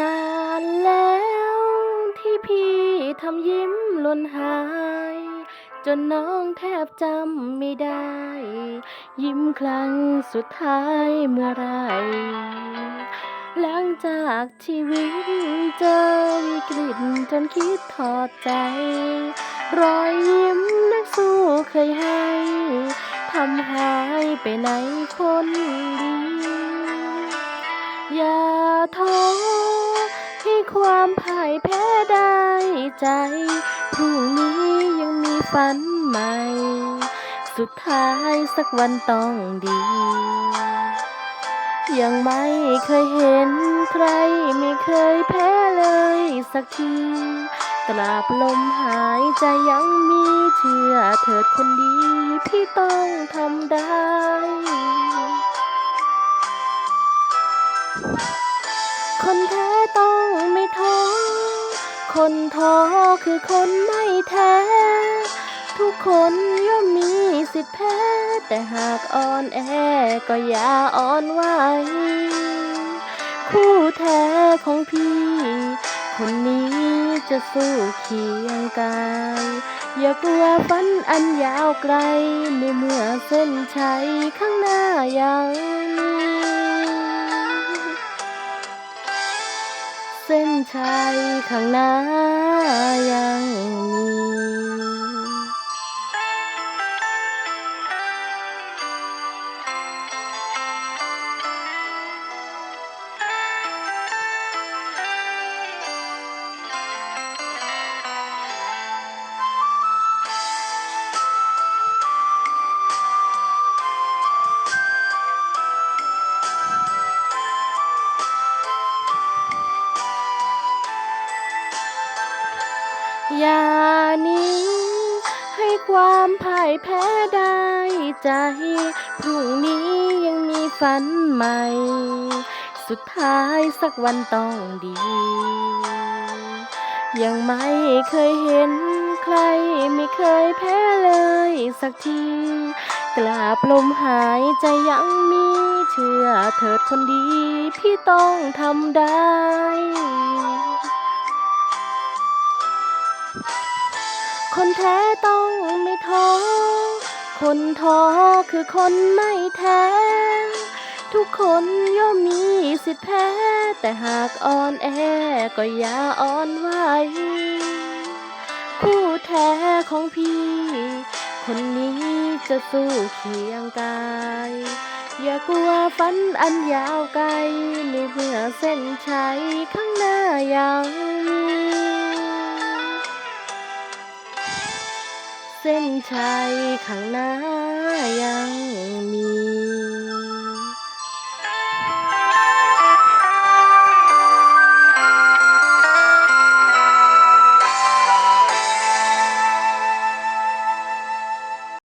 นานแล้วที่พี่ทำยิ้มล้นหาย จนน้องแทบจำไม่ได้ ยิ้มครั้งสุดท้ายเมื่อไร หลังจากชีวิตเจอวิกฤตจนคิดถอดใจ รอยยิ้มนักสู้เคยให้ทำหายไปไหนคนดี อย่าท้อ ความพ่ายแพ้ได้ใจ พรุ่งนี้ยังมีฝันใหม่ สุดท้ายสักวันต้องดี ยังไม่เคยเห็นใครไม่เคยแพ้เลยสักทีตราบลมหายใจยังมีเชื่อเถิดคนดี ต้องไม่ท้อ คนท้อคือคนไม่แท้ ทุกคนย่อมมีสิทธิ์แพ้ แต่หากอ่อนแอก็อย่าอ่อนไหว คู่แท้ของพี่ คนนี้จะสู้เคียงกาย อย่ากลัวฝันอันยาวไกล ในเมื่อเส้นชัยข้างหน้ายังมี เส้นชัยข้างหน้ายังมี อย่าหนี้ให้ความพ่ายแพ้ได้ใจ พรุ่งนี้ยังมีฝันใหม่ สุดท้ายสักวันต้องดี ยังไม่เคยเห็นใครไม่เคยแพ้เลยสักทีกลาบลมหายใจยังมี เชื่อเถิดคนดี พี่ต้องทำได้ ต้องไม่ท้อ คนท้อคือคนไม่แท้ ทุกคนย่อมมีสิทธิแพ้ แต่หากอ่อนแอก็อย่าอ่อนไหว คู่แท้ของพี่ คนนี้จะสู้เคียงกาย อย่ากลัวฝันอันยาวไกลในเมื่อเส้นชัยข้างหน้ายัง มีเส้นชัยข้างหน้ายัง